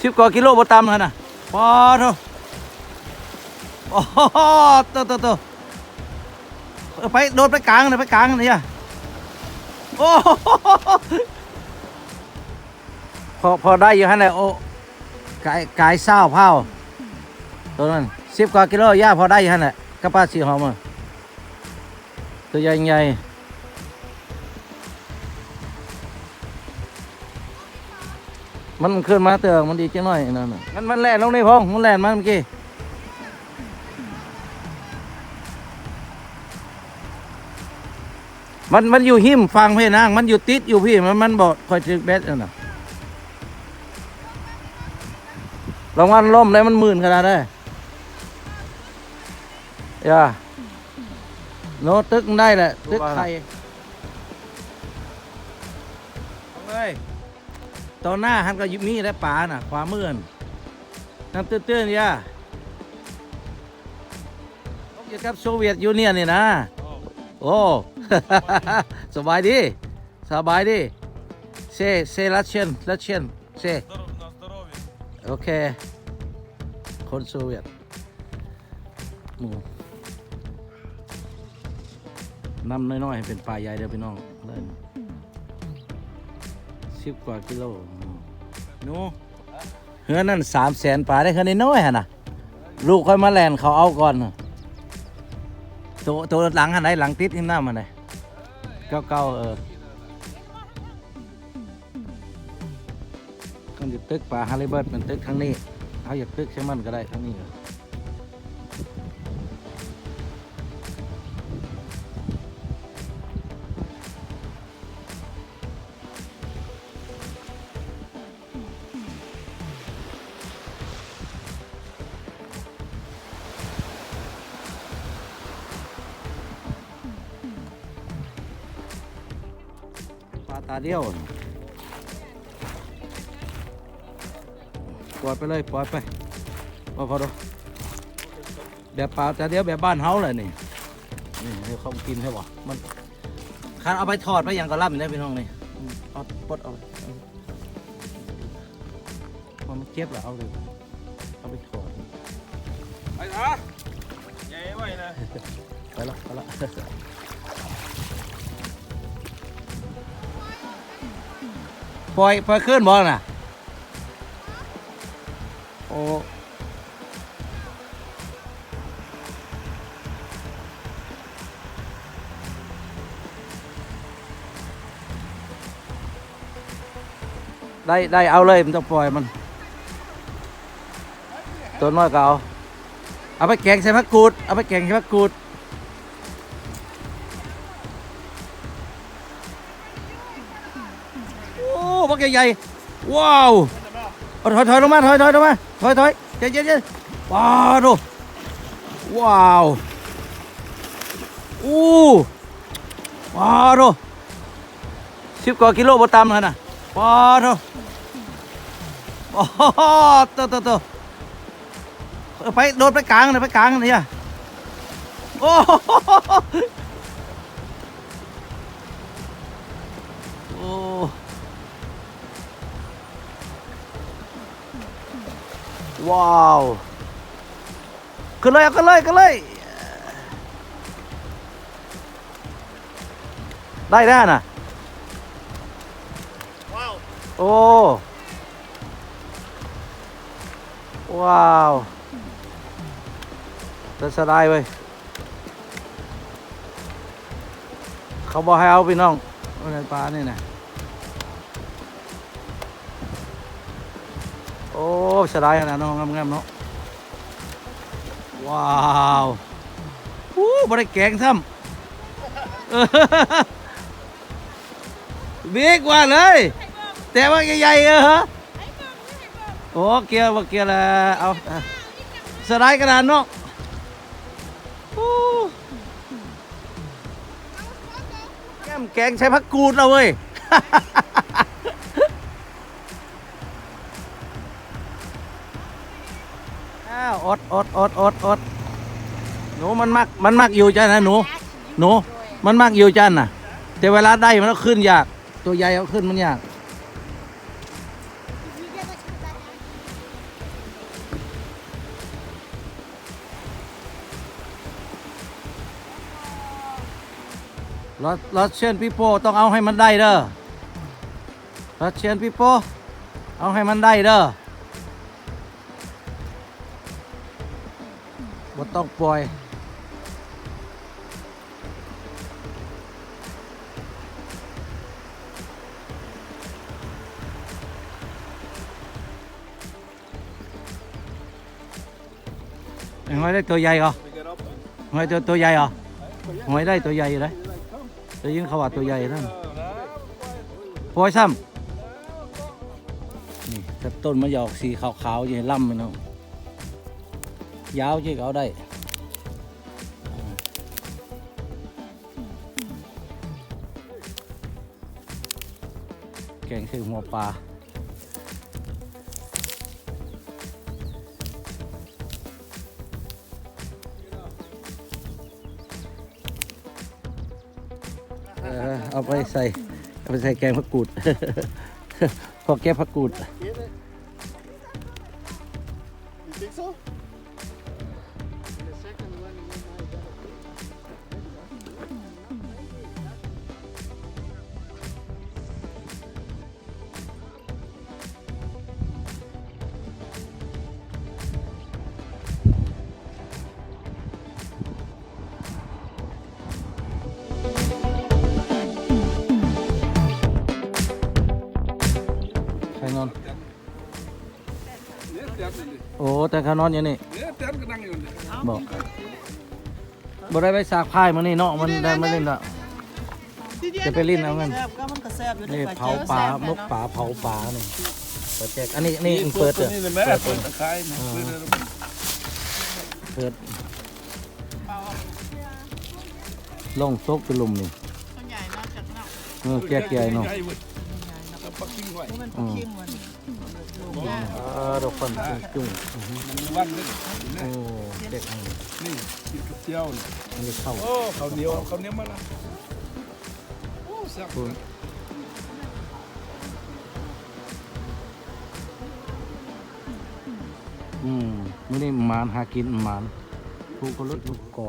สิบกว่ากิโลบ่ต่ำหั่นน่ะปอโทโอ้โหโตโตโตเอไปโดดไปกลางนะไปกลางนี่อะโอ้โหพอพอได้อยู่หั่นแหละโอ้กายกายเศร้าเผาตัวนั้นสิบกว่ากิโลย่าพอได้อยู่หั่นแหละกระป้าสีหอมอะตัวใหญ่ๆ มันขึ้นมาเตือนมันดีจังหน่อยนั่นน่ะมันมันแล่นลงในพองมันแล่นมาเมื่อกี้มันมันอยู่หิมฟังพี่นาง มันอยู่ติดอยู่พี่มันมันบอกคอยจึกเบ็ดนั่นน่ะรางวัลล่มเลยมันหมื่นขนาดได้ย่าโนตึกได้แหละตึกไข่เอาเลย ตอนหน้าฮันก็ยิบมีและป่าน่ะความเมื่อนน้ำเตือนเตือนยเกี่ยวกับโซเวียตยูเนียนนี่นะโอ้สบายดีสบายดีเซเซรัสเชนรัสเชนเซโอเคคนโซเวียตหมูน้ำน้อยๆให้เป็นปลาใหญ่เดี๋ยวพี่น้องเล่น สิบกว่ากิโลหนูเฮือนั่นสามแสนป่าได้แค่น้อยๆฮะนะลูกค่อยมาแลนเขาเอาก่อนน่ะตัวตัวหลังหันไหนหลังติดที่หน้ามันไหนเก้าเก้าๆเออก็จะตึกป่าฮาริเบิร์ตมันตึกทางนี้เขาอยากตึกใช่มันก็ได้ทางนี้ ตาเดียวปล่อยไปเลยปล่อยไปพอพอดูแบบปลาตาเดียวแบบบ้านเฮาเลยนี่นี่เดี๋ยวเขากินใช่ป่ะมันคันเอาไปทอดไปยังก็ล่ำได้พี่น้องนี่เอาปดเอาพอมันเก็บเหรอเอาเลยเอาไปทอดไปนะใหญ่ไว้นะไปละไปละ ปล่อยปล่อยขึ้นบอลน่ะ โอ้ได้ได้เอาเลยมันต้องปล่อยมัน ตัวน้อยก็เอาเอาไปแกงใส่มะกรูด เอาไปแกงใส่มะกรูดโอ้ บักใหญ่ๆว้าวถอยถอยลงมาถอยถอยลงมาถอยถอยเย็นเย็นเย็นว้าวดูว้าวอู้ว้าวดูสิบกว่ากิโลบ่ต่ำขนาดว้าวดูโอ้โหโตโตโตเออไปโดดไปกลางเลยไปกลางนี่อะโอ้โหโอ้ ว้าวขึ้นเลยขึ้นเลยขึ้นเลย ได้แน่น่ะ ว้าว โอ้ ว้าวจะสลายเว้ยเขาบอกให้เอาไปน้องในปลานี่นะ สบายขนาดน้องงามๆเนาะว้าวอู้บริแกงซ้ำเบิ๊กว่าเลย แต่ว่าใหญ่ๆเออฮะโอ้เกียร์ว่าเกียร์ละเอาเอาสไลด์กระดานเนาะโอ้แก้มแกงใช้ผักกูดเราเว้ยาวอดอดอดอดอดหนูมันมักมันมักอยู่จ้านะหนู หนู มันมักอยู่จ้าน่ะ แต่เวลาได้มันก็ขึ้นยาก ตัวใหญ่เอาขึ้นมันยากรัสรัเชียนพี่โป้ต้องเอาให้มันได้เด้อรัเชียนพี่โป้เอาให้มันได้เด้อ ตอกปอยตัวตัวใหญ่เหรอหอยได้ตัวใหญ่เหรอหอยู่เลยได้ยินเขาว่าตัวใหญ่นั่นปล่อยซ้ำนี่ถ้าต้นมันหยอกสีขาวๆยู่ล่ำมันเนาะ ยาวจีเอาได้แกงคือหัวปลาเออเอาไปใส่เอาไปใส่แกงผักกูด พอแกงผักกูด โอ้แต่เขานอนอยู่นี่เนี่ยเตียนก็นั่งอยู่นี่บอกบ่ได้ไปสากพายมานี่เนาะมันได้มาเล่นละ จะไปลิ้นเอาเงินแซ่บก็มันก็แซ่บอยู่นี่ในเผาปลามกปลาเผาปลานี่เปิดแจกอันนี้นี่เปิดตัวเถอะนี้เลยแม่เปิดตะไคร้นะเปิดเลย เปิดลงซกไปลุมนี่ต้นใหญ่เนาะจากเนาะเออแจกใหญ่เนาะ ใหญ่เว้ยแล้ว ปักกิ่งไว้มันเป็นขี้มันลูกยาดอกฟันจุ้งมันมีวันเลยโอ้เด็กนี่กินกับเจียวนี่อันนี้เข้าโอ้ข้าวเหนียวข้าวเหนียวมาละโอ้แซ่บคุณอืมไม่ได้มานหากินมานผูกก็ลดลูกกอ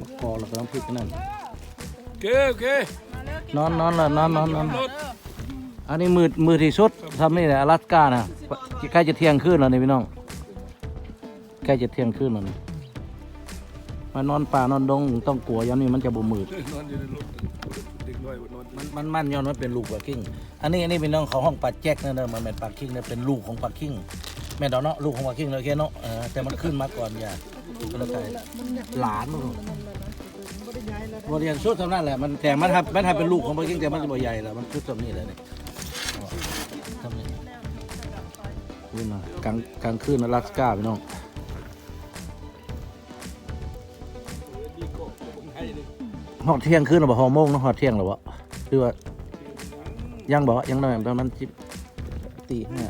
มะกอแล้วก็น้ำพริกนั่นโอเคโอเคนอนนอนละนอนนอนนอน อันนี้มือมือที่สุดทำนี่แหละอลาสก้านะใกล้จะเที่ยงคืนแล้วนี่พี่น้องใกล้จะเที่ยงคืนแล้วนี่มานอนป่านอนดงต้องกลัวย้อนนี่มันจะบ่มืดนอนอยู่ในรถเด็กน้อยนอนมันมันมันย้อนว่าเป็นลูกปลาคิงอันนี้อันนี้เป็นน้องเขาห้องปลาแจ็คนั่นเนอะมันเป็นปลาคิงเนี่ยเป็นลูกของปลาคิงแม่นดอกเนาะลูกของปลาคิงเลยแค่เนาะเออแต่มันขึ้นมาก่อนอย่าก็แล้วกันหลานมันบริเวณชุดเท่านั้นแหละมันแต่มันทำมันทำเป็นลูกของปลาคิงแต่มันจะบ่ใหญ่แล้วมันชุดแบบนี้เลยนี่ท นี่นะกลางกลางคืนนะลาสก้าพี่น้องหอดเที่ยงคืนหรือเปล่าหอโมงนะหอดเที่ยงหรือวะคือว่ายังบอกว่ายังหน่อยประมาณจิบตีห้า